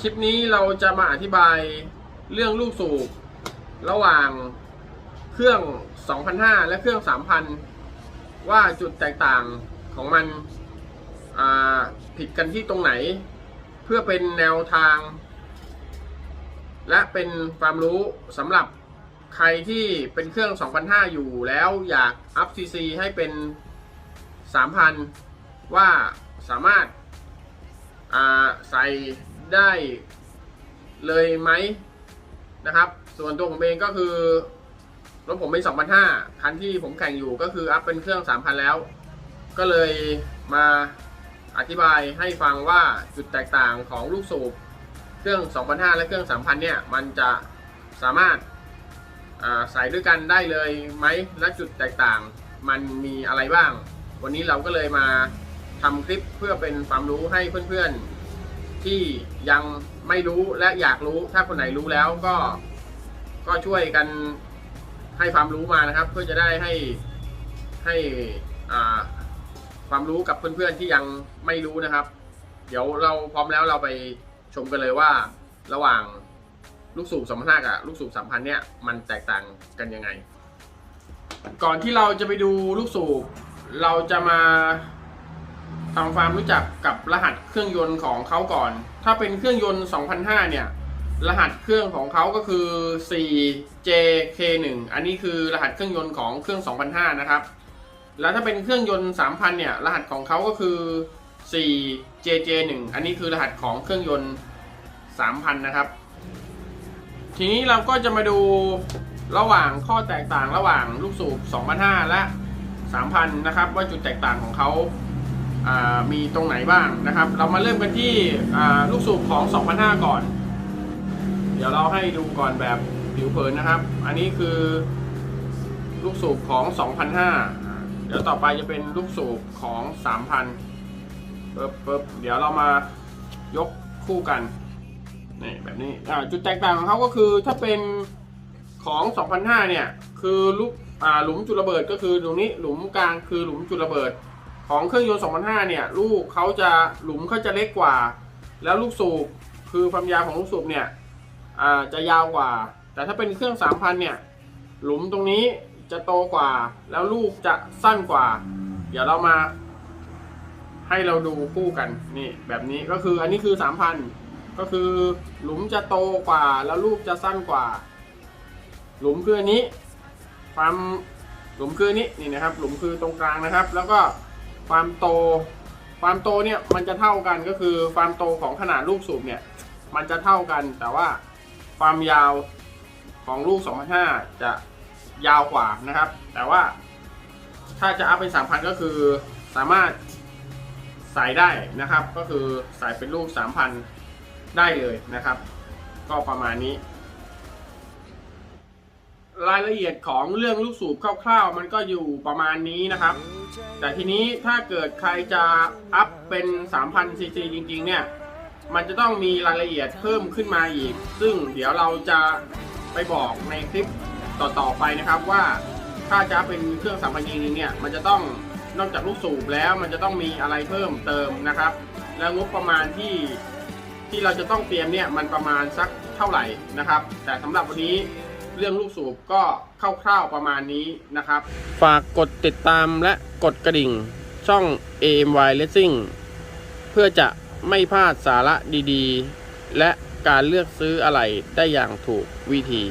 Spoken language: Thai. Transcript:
คลิปนี้เราจะมาอธิบายเรื่องลูกสูบระหว่างเครื่อง 2,500 และเครื่อง 3,000 ว่าจุดแตกต่างของมันผิดกันที่ตรงไหน เพื่อเป็นแนวทาง และเป็นความรู้สำหรับใครที่เป็นเครื่อง 2,500 อยู่แล้วอยากอัพ CC ให้เป็น 3,000 ว่าสามารถใส่ ได้เลยไหมนะครับ ส่วนตัวผมเองก็คือรถผมเป็น2,500คันที่ผมแข่งอยู่ก็คืออัพเป็นเครื่อง 3,000 แล้ว ก็เลยมาอธิบายให้ฟังว่าจุดแตกต่างของลูกสูบเครื่อง2,500และเครื่อง 3,000 เนี่ย มันจะสามารถใส่ด้วยกันได้เลยไหมและจุดแตกต่างมันมีอะไรบ้าง วันนี้เราก็เลยมาทำคลิปเพื่อเป็นความรู้ให้เพื่อนๆ ที่ยังไม่รู้และอยากรู้ถ้าคนไหนรู้แล้วก็ก็ช่วยกันให้ความรู้มานะครับ เพื่อจะได้ให้ให้ความรู้กับเพื่อนๆที่ยังไม่รู้นะครับ เดี๋ยวเราพร้อมแล้วเราไปชมกันเลยว่าระหว่างลูกสูบสมรรถกับลูกสูบสามพันเนี่ยมันแตกต่างกันยังไง ก่อนที่เราจะไปดูลูกสูบเราจะมา ทำความรู้จักกับรหัสเครื่องยนต์ของเขาก่อน ถ้าเป็นเครื่องยนต์ 2005 เนี่ย รหัสเครื่องของเขาก็คือ 4JK1 อันนี้คือรหัสเครื่องยนต์ของเครื่อง 2005 นะครับ แล้วถ้าเป็นเครื่องยนต์ 3,000 เนี่ย รหัสของเขาก็คือ 4JJ1 อันนี้คือรหัสของเครื่องยนต์ 3,000 นะครับ ทีนี้เราก็จะมาดูระหว่างข้อแตกต่างระหว่างลูกสูบ2,500และ 3,000 นะครับ ว่าจุดแตกต่างของเขา มีตรงไหนบ้างนะครับ เรามาเริ่มกันที่ลูกสูบของ2,500ก่อน เดี๋ยวเราให้ดูก่อนแบบผิวเผินนะครับ อันนี้คือลูกสูบของ2,500เดี๋ยวต่อไปจะเป็นลูกสูบของ 3,000ปึ๊บปึ๊บเดี๋ยวเรามายกคู่กันนี่แบบนี้จุดแตกต่างของเขาก็คือถ้าเป็นของ 2005 เนี่ย คือลูกหลุมจุดระเบิดก็คือตรงนี้หลุมกลางคือหลุมจุดระเบิด ของเครื่องยนต์2005เนี่ยลูกเขาจะหลุมเขาจะเล็กกว่า แล้วลูกสูบคือความยาวของลูกสูบเนี่ยอ่าจะยาวกว่า แต่ถ้าเป็นเครื่อง 3,000เนี่ยหลุมตรงนี้จะโตกว่า แล้วลูกจะสั้นกว่า เดี๋ยวเรามาให้เราดูคู่กันนี่แบบนี้ก็คืออันนี้คือ 3,000 ก็คือหลุมจะโตกว่า แล้วลูกจะสั้นกว่า หลุมคืออันนี้ความหลุมคืออันนี้นี่นะครับ หลุมคือตรงกลางนะครับ แล้วก็ ความโต ความโตเนี่ยมันจะเท่ากันก็คือความโตของขนาดลูกสูบเนี่ยมันจะเท่ากันแต่ว่าความยาวของลูก2,500จะยาวกว่านะครับ แต่ว่าถ้าจะอัพเป็น3,000 ก็คือสามารถใส่ได้นะครับ ก็คือใส่เป็นลูก3,000 ได้เลยนะครับ ก็ประมาณนี้ รายละเอียดของเรื่องลูกสูบคร่าวๆ มันก็อยู่ประมาณนี้นะครับ แต่ทีนี้ถ้าเกิดใครจะอัพเป็น3,000ซีซีจริงๆเนี่ย มันจะต้องมีรายละเอียดเพิ่มขึ้นมาอีก ซึ่งเดี๋ยวเราจะไปบอกในคลิปต่อๆไปนะครับว่าถ้าจะเป็นเครื่อง3,000จริงๆเนี่ย มันจะต้องนอกจากลูกสูบแล้วมันจะต้องมีอะไรเพิ่มเติมนะครับ แล้วงบประมาณที่ที่เราจะต้องเตรียมเนี่ยมันประมาณสักเท่าไหร่นะครับ แต่สำหรับวันนี้ เรื่องลูกสูบก็คร่าวๆประมาณนี้นะครับ ฝากกดติดตามและกดกระดิ่งช่อง AMY Racing เพื่อจะไม่พลาดสาระดีๆ และการเลือกซื้ออะไรได้อย่างถูกวิธี